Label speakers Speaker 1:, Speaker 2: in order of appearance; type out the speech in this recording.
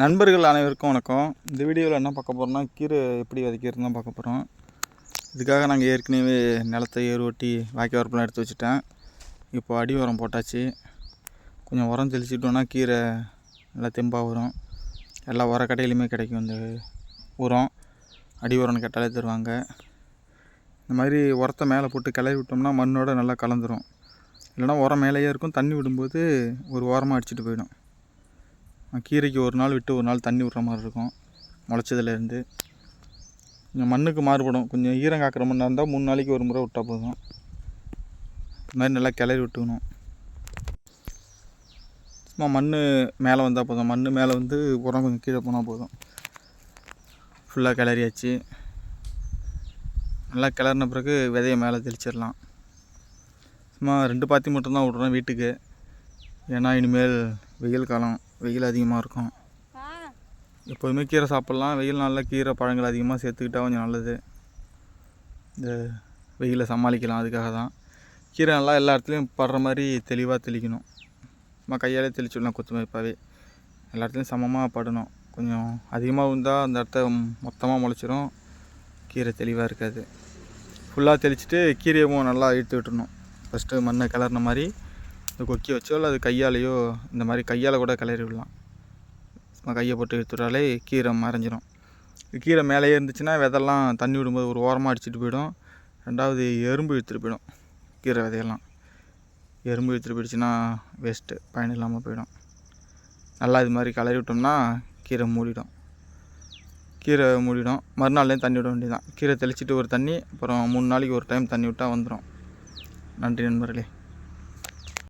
Speaker 1: நண்பர்கள் அனைவருக்கும் வணக்கம். இந்த வீடியோவில் என்ன பார்க்க போகிறோம்னா கீரை எப்படி விதைக்கிறது தான் பார்க்க போகிறோம் இதுக்காக நாங்கள் ஏற்கனவே நிலத்தை ஏர் ஓட்டி வாய்க்கால் வரப்பெல்லாம் எடுத்து வச்சுட்டேன். இப்போ அடி உரம் போட்டாச்சு. கொஞ்சம் உரம் தெளிச்சிட்டோன்னா கீரை நல்லா தெம்பாக வரும். எல்லா உர கடையிலையுமே கிடைக்கும் இந்த உரம். அடி உரம்னு கேட்டாலே தருவாங்க. இந்த மாதிரி உரத்தை மேலே போட்டு கிளறி விட்டோம்னா மண்ணோட நல்லா கலந்துரும். இல்லைன்னா உரம் மேலேயே இருக்கும். தண்ணி விடும்போது ஒரு ஓரமாக அடிச்சிட்டு போயிடும். கீரைக்கு ஒரு நாள் விட்டு ஒரு நாள் தண்ணி விட்ற மாதிரி இருக்கும் முளைச்சதுலேருந்து. கொஞ்சம் மண்ணுக்கு மாறுபடும். கொஞ்சம் ஈரம் காக்கிற மண்ணாக இருந்தால் மூணு நாளைக்கு ஒரு முறை விட்டால் போதும். இது மாதிரி நல்லா கிளறி விட்டுக்கணும். சும்மா மண் மேலே வந்தால் போதும். மண் மேலே வந்து உரம் கொஞ்சம் கீழே போனால் போதும். ஃபுல்லாக கிளறியாச்சு. நல்லா கிளறின பிறகு விதையை மேலே தெளிச்சிடலாம். சும்மா ரெண்டு பாத்தி மட்டும்தான் விட்றோம் வீட்டுக்கு. ஏன்னா இனிமேல் வெயில் காலம். வெயில் அதிகமாக இருக்கும். எப்போதுமே கீரை சாப்பிட்லாம். வெயில் நாளில் கீரை பழங்கள் அதிகமாக சேர்த்துக்கிட்டா கொஞ்சம் நல்லது. இந்த வெயிலை சமாளிக்கலாம் அதுக்காக தான். கீரை நல்லா எல்லா இடத்துலையும் படுற மாதிரி தெளிவாக தெளிக்கணும். சும்மா கையாலே தெளிச்சுடலாம் குத்துமதிப்பாகவே எல்லா இடத்துலையும் சமமாக படணும். கொஞ்சம் அதிகமாக இருந்தால் அந்த இடத்த மொத்தமாக முளைச்சிரும். கீரை தெளிவாக இருக்காது. ஃபுல்லாக தெளிச்சுட்டு கீரையவும் நல்லா இழுத்து விட்டுறணும். ஃபஸ்ட்டு மண்ணை கிளறின மாதிரி இந்த கொக்கி வச்சோ இல்லை அது கையாலேயோ இந்த மாதிரி கையால் கூட கிளறி விடலாம். சும்மா கையை போட்டு எடுத்துட்டாலே கீரை மறைஞ்சிரும். கீரை மேலேயே இருந்துச்சுன்னா விதெல்லாம் தண்ணி விடும்போது ஒரு ஓரமாக அடிச்சிட்டு போயிடும். ரெண்டாவது எறும்பு இழுத்துட்டு போயிடும் கீரை விதையெல்லாம். எறும்பு இழுத்துட்டு போயிடுச்சுன்னா வேஸ்ட்டு பயன் இல்லாமல் போயிடும். நல்லா இது மாதிரி கிளறி விட்டோம்னா கீரை மூடிடும். கீரை மூடிடும். மறுநாள்லேயும் தண்ணி விட வேண்டியதான் கீரை தெளிச்சிட்டு ஒரு தண்ணி அப்புறம் மூணு நாளைக்கு ஒரு டைம் தண்ணி விட்டால் வந்துடும் நன்றி நண்பர்களே.